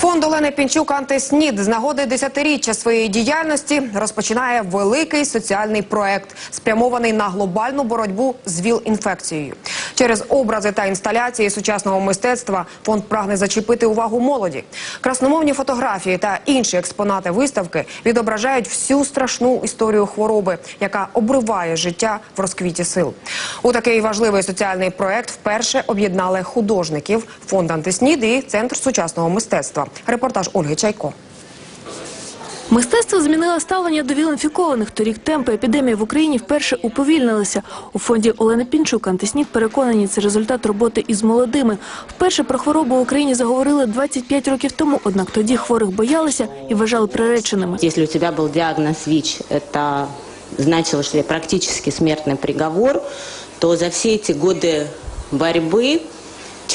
Фонд Олени Пінчук «Антиснід» з нагоди десятиріччя своєї діяльності розпочинає великий соціальний проект, спрямований на глобальну боротьбу з ВІЛ-інфекцією. Через образи та інсталяції сучасного мистецтва фонд прагне зачепити увагу молоді. Красномовні фотографії та інші експонати виставки відображають всю страшну історію хвороби, яка обриває життя в розквіті сил. У такий важливий соціальний проект вперше об'єднали художників, фонд «Антиснід» і Центр сучасного мистецтва. Репортаж Ольги Чайко. Мистецтво змінило ставлення до віл-інфікованих. Торік темпи епідемії в Україні вперше уповільнилися. У фонді Олени Пінчук «Антиснід» переконані, це результат роботи із молодими. Вперше про хворобу в Україні заговорили 25 років тому, однак тоді хворих боялися і вважали приреченими. Если у тебя был диагноз ВИЧ, это значило, что тебе практически смертный приговор, то за все эти годы борьбы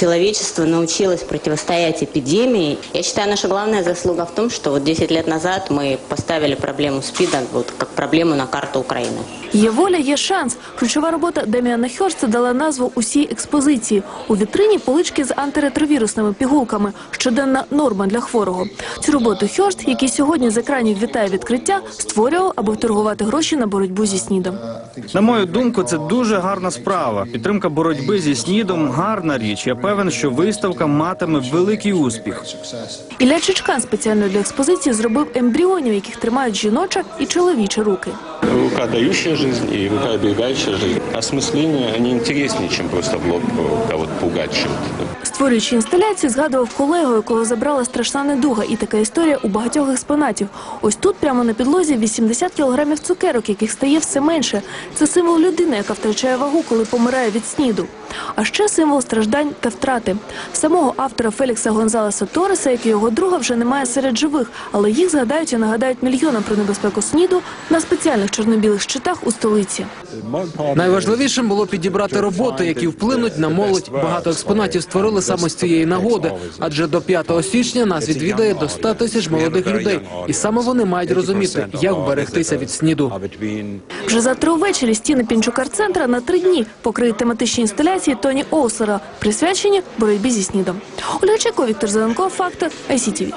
человечество научилось противостоять эпидемии. Я считаю, наша главная заслуга в том, что вот 10 лет назад мы поставили проблему СПИДа вот как проблему на карту Украины. Є воля, є шанс. Ключова робота Деміана Хьорста дала назву усій експозиції. У вітрині полички з антиретровірусними пігулками. Щоденна норма для хворого. Цю роботу Хьорст, який сьогодні з екранів вітає відкриття, створював, аби вторгувати гроші на боротьбу зі снідом. На мою думку, це дуже гарна справа. Підтримка боротьби зі снідом гарна річ. Я певен, що виставка матиме великий успіх. Ілля Чичкан спеціально для експозиції зробив ембріонів, яких тримають жіноча і чоловічі руки. Рука дающая жизнь и рука оберегающая жизнь. Осмысление, они интереснее, чем просто в лоб э, кого-то пугать чем-то. Створюючи інсталяцію, згадував колегу, якого забрала страшна недуга, і така історія у багатьох експонатів. Ось тут, прямо на підлозі, 80 кілограмів цукерок, яких стає все менше. Це символ людини, яка втрачає вагу, коли помирає від сніду. А ще символ страждань та втрати. Самого автора Фелікса Гонзалеса Тореса, як і його друга, вже немає серед живих, але їх згадають і нагадають мільйонам про небезпеку сніду на спеціальних чорно-білих щитах у столиці. Найважливішим було підібрати роботи, які вплинуть на молодь. Багато експонатів створили саме з цієї нагоди, адже до 5 січня нас відвідає до 100 тисяч молодих людей, і саме вони мають розуміти, як берегтися від сніду. Вже завтра увечері стіни Пінчукар-центра на три дні покриють тематичні інсталяції Тоні Оусера, присвячені боротьбі зі снідом. Ольга Чайко, Віктор Зеленков, Факти, ICTV.